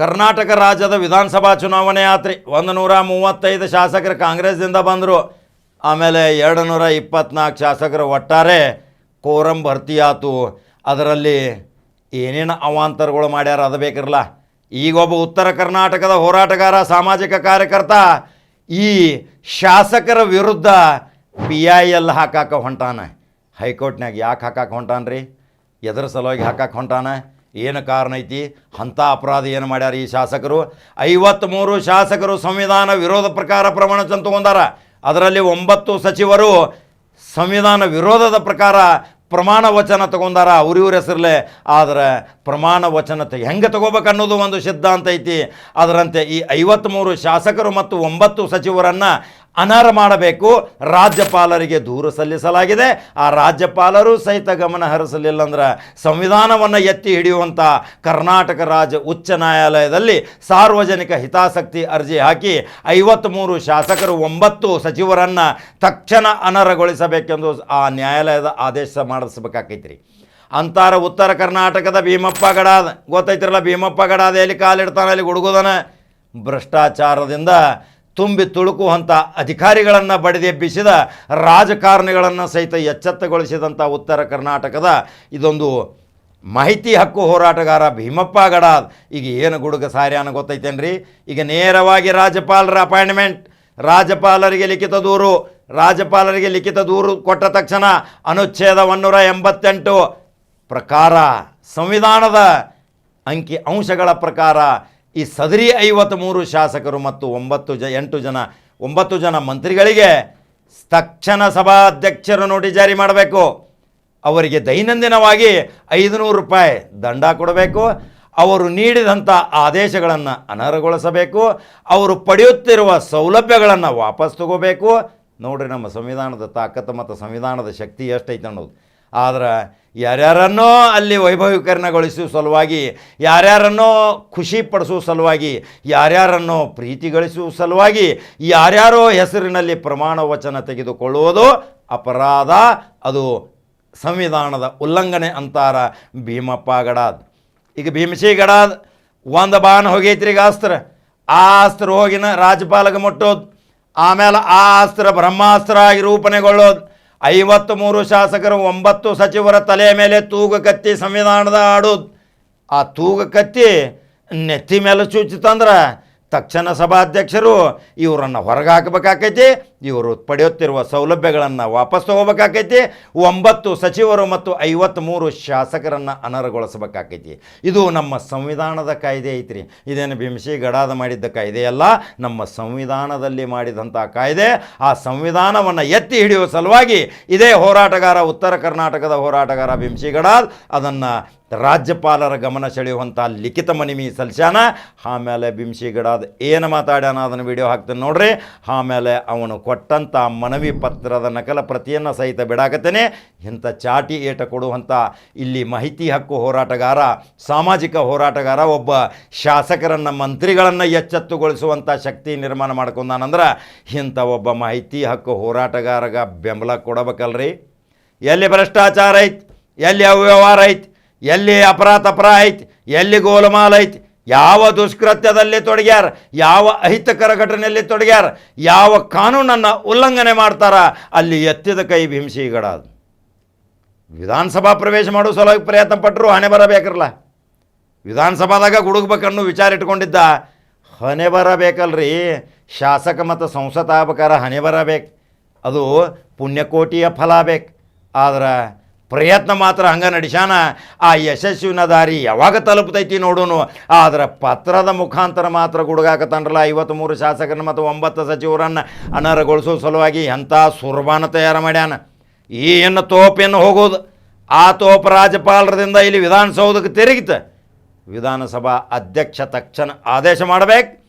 ಕರ್ನಾಟಕ ರಾಜ್ಯದ ವಿಧಾನಸಭಾ ಚುನಾವಣೆ ಆತ್ರಿ ಒಂದು ನೂರ ಮೂವತ್ತೈದು ಶಾಸಕರು ಕಾಂಗ್ರೆಸ್ದಿಂದ ಬಂದರು. ಆಮೇಲೆ ಎರಡು ನೂರ ಇಪ್ಪತ್ನಾಲ್ಕು ಶಾಸಕರು ಒಟ್ಟಾರೆ ಕೋರಂ ಭರ್ತಿ ಆತು ಅದರಲ್ಲಿ ಏನೇನು ಅವಾಂತರಗಳು ಮಾಡ್ಯಾರ ಅದು ಬೇಕಿರಲ್ಲ. ಈಗ ಒಬ್ಬ ಉತ್ತರ ಕರ್ನಾಟಕದ ಹೋರಾಟಗಾರ, ಸಾಮಾಜಿಕ ಕಾರ್ಯಕರ್ತ ಈ ಶಾಸಕರ ವಿರುದ್ಧ ಪಿ ಐ ಎಲ್ ಹಾಕಾಕ ಹೊಂಟಾನ. ಹೈಕೋರ್ಟ್ನಾಗ ಯಾಕೆ ಹಾಕಾಕ ಹೊಂಟಾನ್ರಿ? ಎದರ ಸಲುವಾಗಿ ಹಾಕಕ್ಕೆ ಹೊಂಟಾನ? ಏನು ಕಾರಣ ಐತಿ? ಅಂಥ ಅಪರಾಧ ಏನು ಮಾಡ್ಯಾರ ಈ ಶಾಸಕರು? ಐವತ್ತ್ಮೂರು ಶಾಸಕರು ಸಂವಿಧಾನ ವಿರೋಧ ಪ್ರಕಾರ ಪ್ರಮಾಣ ಚಂದ ತಗೊಂಡಾರ. ಅದರಲ್ಲಿ ಒಂಬತ್ತು ಸಚಿವರು ಸಂವಿಧಾನ ವಿರೋಧದ ಪ್ರಕಾರ ಪ್ರಮಾಣ ವಚನ ತಗೊಂಡಾರ. ಅವ್ರಿವ್ರ ಹೆಸರಲ್ಲೇ. ಆದರೆ ಪ್ರಮಾಣ ವಚನ ತ ಹೆಂಗೆ ತಗೋಬೇಕು ಅನ್ನೋದು ಒಂದು ಸಿದ್ಧಾಂತ ಐತಿ. ಅದರಂತೆ ಈ ಐವತ್ತ್ಮೂರು ಶಾಸಕರು ಮತ್ತು ಒಂಬತ್ತು ಸಚಿವರನ್ನು ಅನರ್ಹ ಮಾಡಬೇಕು. ರಾಜ್ಯಪಾಲರಿಗೆ ದೂರು ಸಲ್ಲಿಸಲಾಗಿದೆ. ಆ ರಾಜ್ಯಪಾಲರು ಸಹಿತ ಗಮನ ಹರಿಸಲಿಲ್ಲ ಅಂದ್ರೆ ಸಂವಿಧಾನವನ್ನು ಎತ್ತಿ ಹಿಡಿಯುವಂಥ ಕರ್ನಾಟಕ ರಾಜ್ಯ ಉಚ್ಚ ನ್ಯಾಯಾಲಯದಲ್ಲಿ ಸಾರ್ವಜನಿಕ ಹಿತಾಸಕ್ತಿ ಅರ್ಜಿ ಹಾಕಿ ಐವತ್ತ್ಮೂರು ಶಾಸಕರು ಒಂಬತ್ತು ಸಚಿವರನ್ನು ತಕ್ಷಣ ಅನರ್ಹಗೊಳಿಸಬೇಕೆಂದು ಆ ನ್ಯಾಯಾಲಯದ ಆದೇಶ ಮಾಡಿಸ್ಬೇಕಾಕೈತ್ರಿ ಅಂತಾರ ಉತ್ತರ ಕರ್ನಾಟಕದ ಭೀಮಪ್ಪ ಗಡಾದ ಗೊತ್ತೈತಿರಲ್ಲ ಭೀಮಪ್ಪ ಗಡಾದ ಎಲ್ಲಿ ಕಾಲಿಡ್ತಾನೆ, ಅಲ್ಲಿ ಗುಡುಗುದನ. ಭ್ರಷ್ಟಾಚಾರದಿಂದ ತುಂಬಿ ತುಳುಕುವಂಥ ಅಧಿಕಾರಿಗಳನ್ನು ಬಡಿದೆಬ್ಬಿಸಿದ ರಾಜಕಾರಣಿಗಳನ್ನು ಸಹಿತ ಎಚ್ಚೆತ್ತಗೊಳಿಸಿದಂಥ ಉತ್ತರ ಕರ್ನಾಟಕದ ಇದೊಂದು ಮಾಹಿತಿ ಹಕ್ಕು ಹೋರಾಟಗಾರ ಭೀಮಪ್ಪ ಗಡಾದ್. ಈಗ ಏನು ಗುಡುಗ ಸಾರ್ಯಾನ ಗೊತ್ತೈತೇನ್ರಿ? ಈಗ ನೇರವಾಗಿ ರಾಜ್ಯಪಾಲರ ಅಪಾಯಿಂಟ್ಮೆಂಟ್, ರಾಜ್ಯಪಾಲರಿಗೆ ಲಿಖಿತ ದೂರು, ರಾಜ್ಯಪಾಲರಿಗೆ ಲಿಖಿತ ದೂರು ಕೊಟ್ಟ ತಕ್ಷಣ ಅನುಚ್ಛೇದ ಒನ್ನೂರ ಎಂಬತ್ತೆಂಟು ಪ್ರಕಾರ ಸಂವಿಧಾನದ ಅಂಕಿ ಅಂಶಗಳ ಪ್ರಕಾರ ಈ ಸದರಿ ಐವತ್ತ್ಮೂರು ಶಾಸಕರು ಮತ್ತು ಒಂಬತ್ತು ಜ, ಎಂಟು ಜನ, ಒಂಬತ್ತು ಜನ ಮಂತ್ರಿಗಳಿಗೆ ತಕ್ಷಣ ಸಭಾಧ್ಯಕ್ಷರು ನೋಟಿಸ್ ಜಾರಿ ಮಾಡಬೇಕು. ಅವರಿಗೆ ದೈನಂದಿನವಾಗಿ ಐದುನೂರು ರೂಪಾಯಿ ದಂಡ ಕೊಡಬೇಕು. ಅವರು ನೀಡಿದಂಥ ಆದೇಶಗಳನ್ನು ಅನರ್ಹಗೊಳಿಸಬೇಕು. ಅವರು ಪಡೆಯುತ್ತಿರುವ ಸೌಲಭ್ಯಗಳನ್ನು ವಾಪಸ್ ತಗೋಬೇಕು. ನೋಡಿರಿ ನಮ್ಮ ಸಂವಿಧಾನದ ತಾಕತ್ತು ಮತ್ತು ಸಂವಿಧಾನದ ಶಕ್ತಿ ಎಷ್ಟೈತೆ ಅನ್ನೋದು. ಆದ್ರೆ ಯಾರ್ಯಾರನ್ನೋ ಅಲ್ಲಿ ವೈಭವೀಕರಣಗೊಳಿಸುವ ಸಲುವಾಗಿ, ಯಾರ್ಯಾರನ್ನೋ ಖುಷಿ ಪಡಿಸುವ ಸಲುವಾಗಿ, ಯಾರ್ಯಾರನ್ನೋ ಪ್ರೀತಿಗಳಿಸುವ ಸಲುವಾಗಿ, ಯಾರ್ಯಾರೋ ಹೆಸರಿನಲ್ಲಿ ಪ್ರಮಾಣ ವಚನ ತೆಗೆದುಕೊಳ್ಳುವುದು ಅಪರಾಧ. ಅದು ಸಂವಿಧಾನದ ಉಲ್ಲಂಘನೆ ಅಂತಾರ ಭೀಮಪ್ಪ ಗಡಾದ್. ಈಗ ಭೀಮಸಿ ಗಡಾದ್ ಒಂದು ಬಾಣ ಹೋಗೈತ್ರಿ ಈಗ ಅಸ್ತ್ರ. ಆ ಅಸ್ತ್ರ ಹೋಗಿನ ರಾಜ್ಯಪಾಲಗೆ ಮುಟ್ಟೋದು. ಆಮೇಲೆ ಆ ಅಸ್ತ್ರ ಬ್ರಹ್ಮಾಸ್ತ್ರ ಆಗಿ ರೂಪಣೆಗೊಳ್ಳೋದು ಐವತ್ತು ಮೂರು ಶಾಸಕರು ಒಂಬತ್ತು ಸಚಿವರ ತಲೆಯ ಮೇಲೆ ತೂಗು ಕತ್ತಿ ಸಂವಿಧಾನದ ಆಡೋದು ಆ ತೂಗು ಕತ್ತಿ ನೆತ್ತಿ ಮೇಲೆ ಚುಚ್ಚಿತಂದ್ರೆ ತಕ್ಷಣ ಸಭಾಧ್ಯಕ್ಷರು ಇವರನ್ನು ಹೊರಗೆ ಹಾಕಬೇಕಾಕೈತಿ ಇವರು ಪಡೆಯುತ್ತಿರುವ ಸೌಲಭ್ಯಗಳನ್ನು ವಾಪಸ್ ತಗೋಬೇಕಾಕೈತಿ, ಒಂಬತ್ತು ಸಚಿವರು ಮತ್ತು ಐವತ್ತ್ಮೂರು ಶಾಸಕರನ್ನು ಅನರ್ಹಗೊಳಿಸಬೇಕಾಕೈತಿ. ಇದು ನಮ್ಮ ಸಂವಿಧಾನದ ಕಾಯ್ದೆ ಐತ್ರಿ. ಇದೇನು ಭೀಮಶಿ ಗಡಾದ ಮಾಡಿದ್ದ ಕಾಯ್ದೆಯಲ್ಲ ನಮ್ಮ ಸಂವಿಧಾನದಲ್ಲಿ ಮಾಡಿದಂಥ ಕಾಯ್ದೆ, ಆ ಸಂವಿಧಾನವನ್ನು ಎತ್ತಿ ಹಿಡಿಯುವ ಸಲುವಾಗಿ ಇದೇ ಹೋರಾಟಗಾರ, ಉತ್ತರ ಕರ್ನಾಟಕದ ಹೋರಾಟಗಾರ ಭೀಮಶಿ ಗಡಾದ್ ಅದನ್ನು ರಾಜ್ಯಪಾಲರ ಗಮನ ಸೆಳೆಯುವಂಥ ಲಿಖಿತ ಮನವಿ ಸಲ್ಸ್ಯಾನ. ಆಮೇಲೆ ಬಿಂಸಿ ಅದು ಏನು ಮಾತಾಡ್ಯಾನ ಅದನ್ನು ವಿಡಿಯೋ ಹಾಕ್ತೇನೆ ನೋಡ್ರಿ. ಆಮೇಲೆ ಅವನು ಕೊಟ್ಟಂಥ ಮನವಿ ಪತ್ರದ ನಕಲ ಪ್ರತಿಯನ್ನು ಸಹಿತ ಬಿಡಾಕತ್ತೇನೆ. ಇಂಥ ಚಾಟಿ ಏಟ ಕೊಡುವಂಥ ಇಲ್ಲಿ ಮಾಹಿತಿ ಹಕ್ಕು ಹೋರಾಟಗಾರ, ಸಾಮಾಜಿಕ ಹೋರಾಟಗಾರ ಒಬ್ಬ ಶಾಸಕರನ್ನು, ಮಂತ್ರಿಗಳನ್ನು ಎಚ್ಚೆತ್ತುಗೊಳಿಸುವಂಥ ಶಕ್ತಿ ನಿರ್ಮಾಣ ಮಾಡ್ಕೊಂಡಾನಂದ್ರೆ ಇಂಥ ಒಬ್ಬ ಮಾಹಿತಿ ಹಕ್ಕು ಹೋರಾಟಗಾರಗ ಬೆಂಬಲ ಕೊಡಬೇಕಲ್ರಿ. ಎಲ್ಲಿ ಭ್ರಷ್ಟಾಚಾರ ಐತಿ, ಎಲ್ಲಿ ಅವ್ಯವಹಾರ ಐತಿ ಎಲ್ಲಿ ಅಪರಾತಪರ ಅಪರ ಐತಿ, ಎಲ್ಲಿ ಗೋಲಮಾಲ್ ಐತಿ, ಯಾವ ದುಷ್ಕೃತ್ಯದಲ್ಲಿ ತೊಡಗ್ಯಾರ, ಯಾವ ಅಹಿತಕರ ಘಟನೆಯಲ್ಲಿ ತೊಡಗ್ಯಾರ, ಯಾವ ಕಾನೂನನ್ನು ಉಲ್ಲಂಘನೆ ಮಾಡ್ತಾರ, ಅಲ್ಲಿ ಎತ್ತಿದ ಕೈ ಭೀಮಸಿಗಡದು ವಿಧಾನಸಭಾ ಪ್ರವೇಶ ಮಾಡೋ ಸಲುವಾಗಿ ಪ್ರಯತ್ನ ಪಟ್ಟರು ಹಣೆ ಬರಬೇಕರಲ್ಲ. ವಿಧಾನಸಭಾದಾಗ ಗುಡುಗ್ಬೇಕನ್ನು ವಿಚಾರ ಇಟ್ಕೊಂಡಿದ್ದ, ಹಣೆ ಬರಬೇಕಲ್ರಿ, ಶಾಸಕ ಮತ್ತು ಸಂಸತ್ ಆಗ್ಬೇಕಾರ ಹಣೆ ಬರಬೇಕು, ಅದು ಪುಣ್ಯಕೋಟಿಯ ಫಲ ಬೇಕು. ಆದ್ರೆ ಪ್ರಯತ್ನ ಮಾತ್ರ ಹಂಗೆ ನಡೆಸ್ಯಾನ, ಆ ಯಶಸ್ವಿನ ದಾರಿ ಯಾವಾಗ ತಲುಪ್ತೈತಿ ನೋಡೋನು. ಆದ್ರೆ ಪತ್ರದ ಮುಖಾಂತರ ಮಾತ್ರ ಗುಡ್ಗಾಕತ್ತನಲ್ಲ ಐವತ್ತು ಮೂರು ಶಾಸಕರನ್ನ ಮತ್ತು ಒಂಬತ್ತು ಸಚಿವರನ್ನು ಅನರ್ಹಗೊಳಿಸೋ ಸಲುವಾಗಿ ಎಂಥ ಸುರ್ಬಾನ ತಯಾರು ಮಾಡ್ಯಾನ. ಏನು ತೋಪೇನು ಹೋಗೋದು? ಆ ತೋಪ ರಾಜ್ಯಪಾಲರದಿಂದ ಇಲ್ಲಿ ವಿಧಾನಸೌಧಕ್ಕೆ ತಿರುಗಿತ. ವಿಧಾನಸಭಾ ಅಧ್ಯಕ್ಷ ತಕ್ಷಣ ಆದೇಶ ಮಾಡಬೇಕು.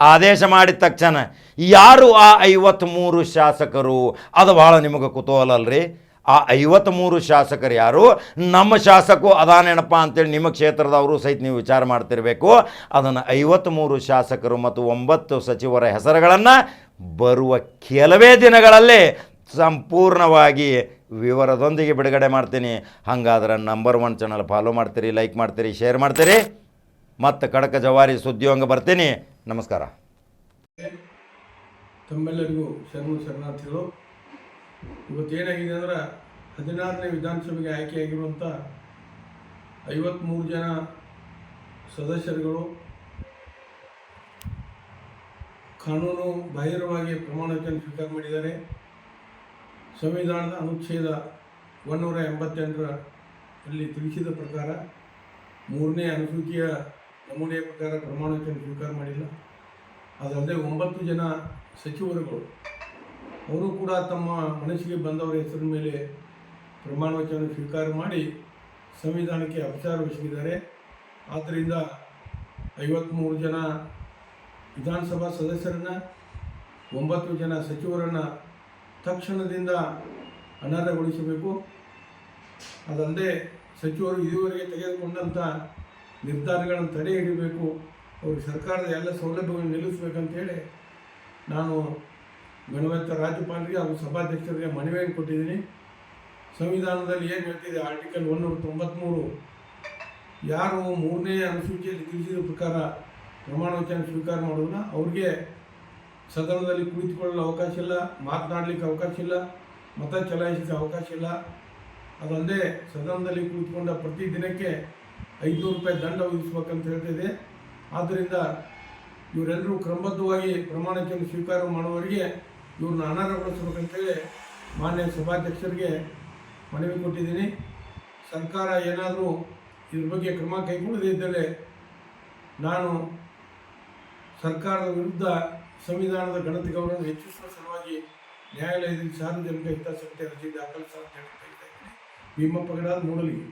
ಆದೇಶ ಮಾಡಿದ ತಕ್ಷಣ ಯಾರು ಆ ಐವತ್ತ್ಮೂರು ಶಾಸಕರು? ಅದು ಭಾಳ ನಿಮಗೆ ಕುತೂಹಲ ಅಲ್ರಿ. ಆ ಐವತ್ತ್ಮೂರು ಶಾಸಕರು ಯಾರು? ನಮ್ಮ ಶಾಸಕು ಅದಾನೇನಪ್ಪ ಅಂತೇಳಿ ನಿಮ್ಮ ಕ್ಷೇತ್ರದವರು ಸಹಿತ ನೀವು ವಿಚಾರ ಮಾಡ್ತಿರಬೇಕು. ಅದನ್ನು ಐವತ್ತ್ಮೂರು ಶಾಸಕರು ಮತ್ತು ಒಂಬತ್ತು ಸಚಿವರ ಹೆಸರುಗಳನ್ನು ಬರುವ ಕೆಲವೇ ದಿನಗಳಲ್ಲಿ ಸಂಪೂರ್ಣವಾಗಿ ವಿವರದೊಂದಿಗೆ ಬಿಡುಗಡೆ ಮಾಡ್ತೀನಿ. ಹಾಗಾದ್ರೆ ನಂಬರ್ ಒನ್ ಚಾನಲ್ ಫಾಲೋ ಮಾಡ್ತೀರಿ ಲೈಕ್ ಮಾಡ್ತೀರಿ ಶೇರ್ ಮಾಡ್ತೀರಿ. ಮತ್ತು ಕಡಕ ಜವಾರಿ ಸುದ್ದಿಯೊಂಗ ಬರ್ತೀನಿ. ನಮಸ್ಕಾರ. ತಮ್ಮೆಲ್ಲರಿಗೂ ಶರಣು ಶರಣಾರ್ಥಿಗಳು ಇವತ್ತು ಏನಾಗಿದೆ ಅಂದ್ರೆ ಹದಿನಾರನೇ ವಿಧಾನಸಭೆಗೆ ಆಯ್ಕೆಯಾಗಿರುವಂಥ ಐವತ್ತ್ಮೂರು ಜನ ಸದಸ್ಯರುಗಳು ಕಾನೂನು ಬಾಹಿರವಾಗಿ ಪ್ರಮಾಣವಚನ ಸ್ವೀಕಾರ ಮಾಡಿದ್ದಾರೆ. ಸಂವಿಧಾನದ ಅನುಚ್ಛೇದ ಒನ್ನೂರ ಎಂಬತ್ತೆಂಟರ ಅಲ್ಲಿ ತಿಳಿಸಿದ ಪ್ರಕಾರ ಮೂರನೇ ಅನುಸೂಚಿಯ ನಮೂನೆಯ ಪ್ರಕಾರ ಪ್ರಮಾಣವಚನ ಸ್ವೀಕಾರ ಮಾಡಿಲ್ಲ. ಅದಲ್ಲದೆ ಒಂಬತ್ತು ಜನ ಸಚಿವರುಗಳು ಅವರು ಕೂಡ ತಮ್ಮ ಮನಸ್ಸಿಗೆ ಬಂದವರ ಹೆಸರಿನ ಮೇಲೆ ಪ್ರಮಾಣ ವಚನ ಸ್ವೀಕಾರ ಮಾಡಿ ಸಂವಿಧಾನಕ್ಕೆ ಅಪಚಾರವೆಸಗಿದ್ದಾರೆ ಆದ್ದರಿಂದ ಐವತ್ತ್ಮೂರು ಜನ ವಿಧಾನಸಭಾ ಸದಸ್ಯರನ್ನು, ಒಂಬತ್ತು ಜನ ಸಚಿವರನ್ನು ತಕ್ಷಣದಿಂದ ಅನರ್ಹಗೊಳಿಸಬೇಕು. ಅದಲ್ಲದೆ ಸಚಿವರು ಇದುವರೆಗೆ ತೆಗೆದುಕೊಂಡಂಥ ನಿರ್ಧಾರಗಳನ್ನು ತಡೆ ಹಿಡಿಬೇಕು. ಅವ್ರಿಗೆ ಸರ್ಕಾರದ ಎಲ್ಲ ಸೌಲಭ್ಯಗಳನ್ನು ನಿಲ್ಲಿಸಬೇಕಂತೇಳಿ ನಾನು ಗಣವಂತ ರಾಜ್ಯಪಾಲರಿಗೆ ಹಾಗೂ ಸಭಾಧ್ಯಕ್ಷರಿಗೆ ಮನವಿಯನ್ನು ಕೊಟ್ಟಿದ್ದೀನಿ. ಸಂವಿಧಾನದಲ್ಲಿ ಏನು ಹೇಳ್ತಿದೆ? ಆರ್ಟಿಕಲ್ ಒನ್ನೂರ ತೊಂಬತ್ತ್ಮೂರು ಯಾರು ಮೂರನೇ ಅನುಸೂಚಿಯಲ್ಲಿ ತಿಳಿಸಿದ ಪ್ರಕಾರ ಪ್ರಮಾಣ ವಚನ ಸ್ವೀಕಾರ ಮಾಡೋದನ್ನ ಅವ್ರಿಗೆ ಸದನದಲ್ಲಿ ಕುಳಿತುಕೊಳ್ಳಲು ಅವಕಾಶ ಇಲ್ಲ, ಮಾತನಾಡಲಿಕ್ಕೆ ಅವಕಾಶ ಇಲ್ಲ, ಮತ ಚಲಾಯಿಸಲಿಕ್ಕೆ ಅವಕಾಶ ಇಲ್ಲ. ಅದಲ್ಲದೆ ಸದನದಲ್ಲಿ ಕುಳಿತುಕೊಂಡ ಪ್ರತಿ ದಿನಕ್ಕೆ ಐದುನೂರು ರೂಪಾಯಿ ದಂಡ ವಿಧಿಸ್ಬೇಕಂತ ಹೇಳ್ತಿದೆ. ಆದ್ದರಿಂದ ಇವರೆಲ್ಲರೂ ಕ್ರಮಬದ್ಧವಾಗಿ ಪ್ರಮಾಣಕ್ಕೆ ಸ್ವೀಕಾರ ಮಾಡುವವರಿಗೆ ಇವ್ರನ್ನ ಅನರ್ಹಗೊಳಿಸ್ಬೇಕಂತೇಳಿ ಮಾನ್ಯ ಸಭಾಧ್ಯಕ್ಷರಿಗೆ ಮನವಿ ಕೊಟ್ಟಿದ್ದೀನಿ. ಸರ್ಕಾರ ಏನಾದರೂ ಇದ್ರ ಬಗ್ಗೆ ಕ್ರಮ ಕೈಗೊಳ್ಳದೇ ಇದ್ದರೆ ನಾನು ಸರ್ಕಾರದ ವಿರುದ್ಧ ಸಂವಿಧಾನದ ಗಣತಿ ಗೌರವ ಹೆಚ್ಚಿಸುವ ಸಲುವಾಗಿ ನ್ಯಾಯಾಲಯದಲ್ಲಿ ಸಾರ್ವಜನಿಕ ಹಿತಾಸಕ್ತಿ ಅರ್ಜಿ ದಾಖಲಿಸುವ ಅಂತ ಮೂಡಲಿಗೆ